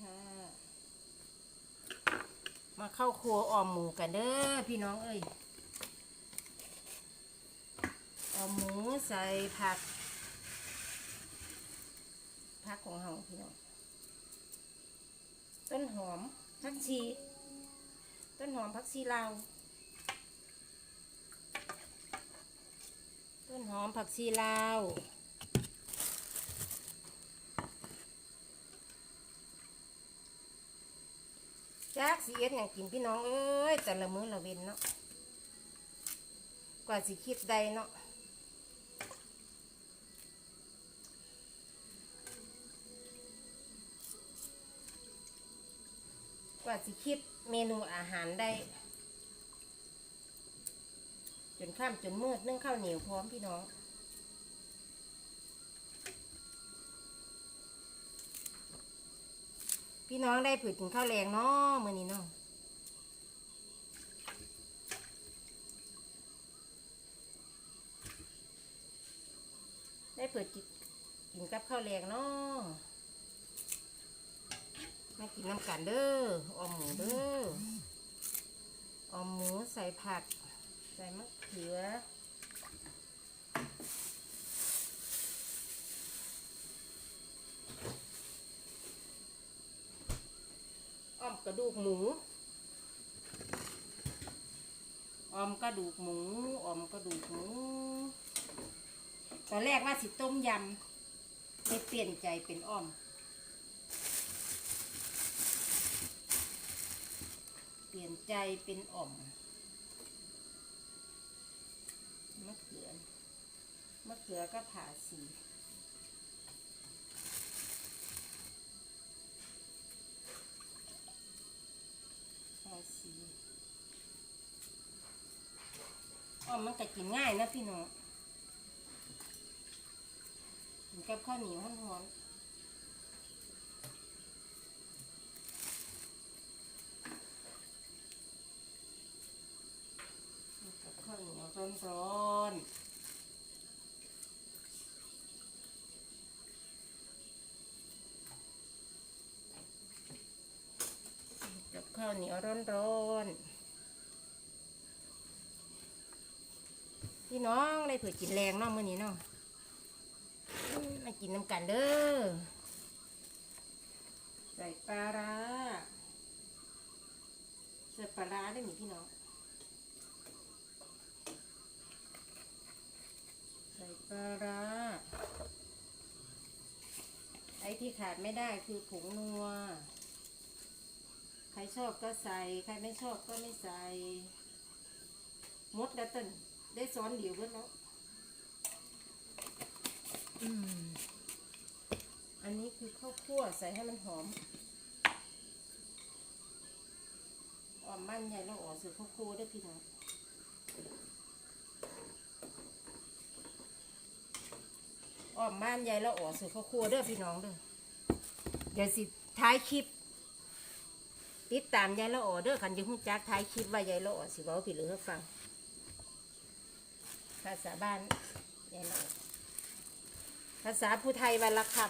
ค่ะ มาเข้าครัวออมหมูกันเด้อพี่น้องเอ้ยออมหมูใส่ผัก ผักของเฮาพี่น้อง ต้นหอมผักชี ต้นหอมผักชีลาวต้นหอมผักชีลาว จักสิเอ็ดอย่างกินพี่น้องเอ้ยแต่ละมื้อละเว้นเนาะกว่าสิคิดได้เนาะกว่าสิคิดเมนูอาหารได้ จนข้ามจนมืดนึ่งข้าวเหนียวพร้อมพี่น้อง พี่น้องได้ผืดกินข้าวแรงเนาะมื้อนี้เนาะได้เปิดกินกินกับข้าวแรงเนาะมากินน้ำกันเด้อออมหมูเด้อออมหมูใส่ผัก ใส่มะเขือ อ้อม กระดูกหมู ออมกระดูกหมู ออมกระดูกหมู ตอนแรกว่าสิต้มยำได้เปลี่ยนใจเป็นอ้อม เปลี่ยนใจเป็นอ่อมมะเขือมะเขือก็ผ่าสี ผ่าสี อ๋อมันก็กินง่ายนะพี่น้องกินกับข้าวเหนียวห้อนๆกับข้าวเหนียวร้อนๆ กับข้าว เหนียวร้อนๆพี่น้องได้เผื่อกินแรงเนาะมื้อนี้เนาะอืมากินน้ำกันเด้อใส่ปลาร้าใส่ปลาร้าได้ไหมพี่น้องใส่ปลาร้าไอ้ที่ขาดไม่ได้คือผงนัว ใครชอบก็ใส่ ใครไม่ชอบก็ไม่ใส่มดแล้วต้นได้ซ้อนเดียวเบิดแล้วอืมอันนี้คือข้าวคั่วใส่ให้มันหอมออมบ้านใหญ่แล้วอ๋อซื้อข้าวคั่วได้พี่น้องออมบ้านใหญ่แล้วอ๋อซื้อข้าวคั่วเด้อพี่น้องเด้อเดี๋ยวสิท้ายคลิป ติดตามยายละออเด้อคันยังฮู้จักท้ายคลิปว่ายายละออสิเว้าผิดหรือให้ฟังภาษาบ้านยายละออภาษาผู้ไทยวันละคำ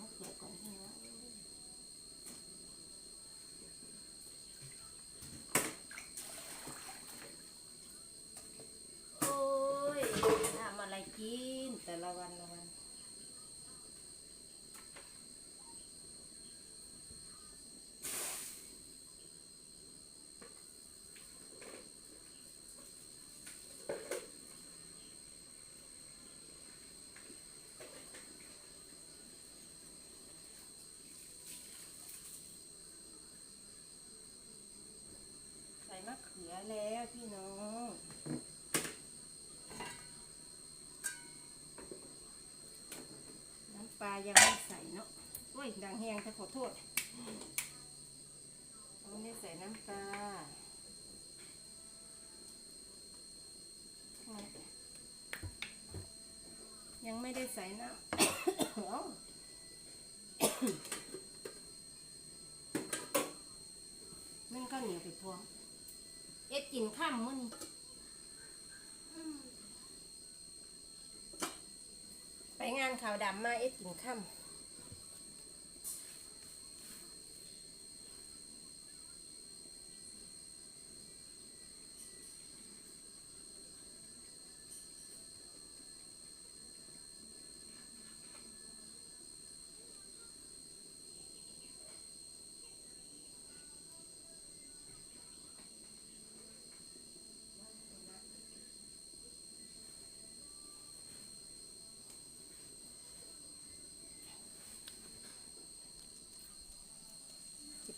มะเขือก่อนพี่น้องโอ้ยทำอะไรกินแต่ละ วันละวัน ใส่มะเขือแล้วพี่น้อง ยังไม่ใส่เนาะโอ้ยดังแหงจะขอโทษเราไม่ใส่น้ำปลายังไม่ได้ใส่น้ำนั่นก็เหนียวไปพวเอ็ดกินข้ามมื้อนี้ งานขาวดำมาเอ็ดกินข้า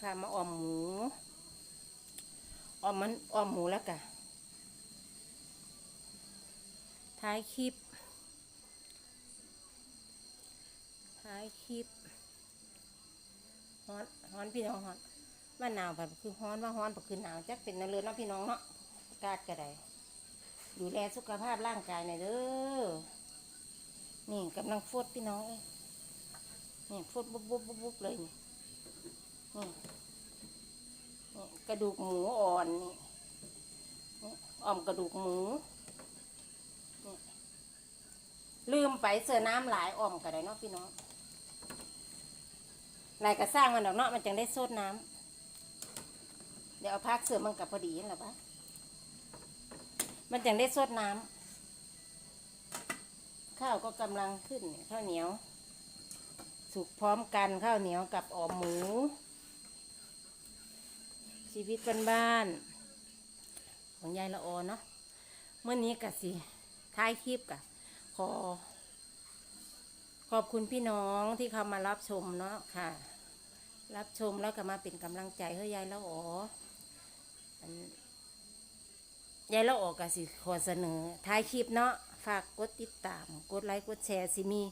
มสิพามาออมหมู ออมมันออมหมูแล้วกะท้ายคลิป ท้ายคลิปฮ้อนฮ้อนพี่น้องฮ้อนว่าหนาวแบบคือฮ้อนว่าฮ้อนแบบคือหนาวจักเป็นนั่นเลยเนาะพี่น้องเนาะอากาศก็ได้ดูแลสุขภาพร่างกายหน่อยเด้อ นี่กำลังฟดพี่น้องเอ้ยนี่ฟดบุบบุบบุบบุบเลยนี่ กระดูกหมูอ่อนนี่อ่อมกระดูกหมู ลืมไปเสือน้ำหลายอ่อมก็ได้เนาะพี่น้องลายก็สร้างมันดอกเนาะมันจังได้สดน้ำเดี๋ยวเอาพักเสือมันกับพอดีนั่นหละปะมันจังได้สดน้ำข้าวก็กำลังขึ้นข้าวเหนียว สุกพร้อมกันข้าวเหนียวกับอ่อมหมู ชีวิตบ้านๆของยายละออเนาะเมื่อนี้กะสิท้ายคลิปกะขอ ขอบคุณพี่น้องที่เข้ามารับชมเนาะค่ะ รับชมแล้วก็มาเป็นกำลังใจให้ยายละออยายละออกะสิขอเสนอท้ายคลิปเนาะฝากกดติดตาม กดไลค์กดแชร์สิมี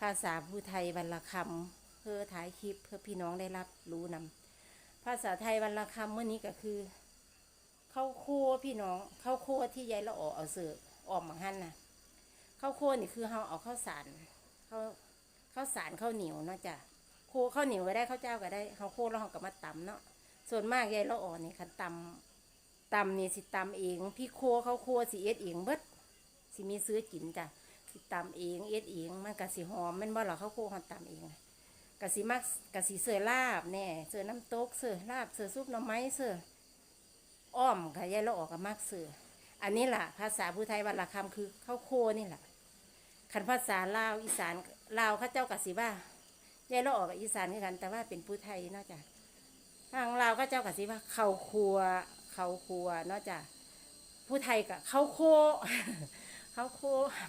ภาษาผู้ไทยวันลคำเพื่อท้ายคลิปเพื่อพี่น้องได้รับรู้นำ ภาษาไทยวันละคำเมื่อนี้ก็คือข้าวโคพี่น้องข้าวโคที่ยายละออเอาเสือออมมาหั่นนะข้าวโคนี่คือเราเอาข้าวสารข้าวข้าวสารข้าวเหนียวเนาะจ้ะโคข้าวเหนียวก็ได้ข้าวเจ้าก็ได้เขาโคแล้วเราก็มาตำเนาะส่วนมากยายละออนี่คันตำตำนี่สิตำเอง พี่โคข้าวโคสิเอ็ดเองเบิดสิมีซื้อกินจ้ะสิตำเองเอ็ดเองมันก็สิหอมมันบ่หรอข้าวโคเขาตำเอง กะสิมักกะสิเสือลาบแน่เสือน้ำตกเสือลาบเสือซุปหน่อไม้เสืออ้อมค่ะยายละออกกับมักเสืออันนี้ล่ะ ภาษาผู้ไทยวันละคำคือข้าวโคนี่แหละคันภาษาลาวอีสานลาวข้าเจ้ากะสิว่ายายละออกกับอีสานกัน แต่ว่าเป็นผู้ไทยนอกจากทางลาวข้าเจ้ากะสิว่าข้าวครัวข้าวครัวนอกจากผู้ไทยกับข้าวโคข้าวโค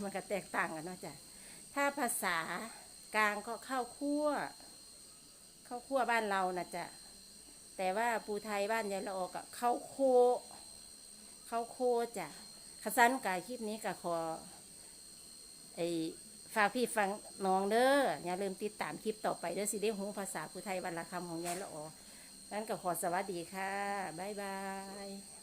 มันก็แตกต่างกันนอกจากถ้าภาษา กลางก็ข้าวคั่วข้าวคั่วบ้านเรานะจ๊ะแต่ว่าปูไทยบ้านยายละออกอะข้าวโคข้าวโคจ้ะขสันกายคลิปนี้ก็ขอไอฝากพี่ฟังน้องเด้ออย่าลืมติดตามคลิปต่อไปเด้อสิได้หูภาษาปูไทยวันละคำของยายละออนั้นก็ขอสวัสดีค่ะ บ๊ายบาย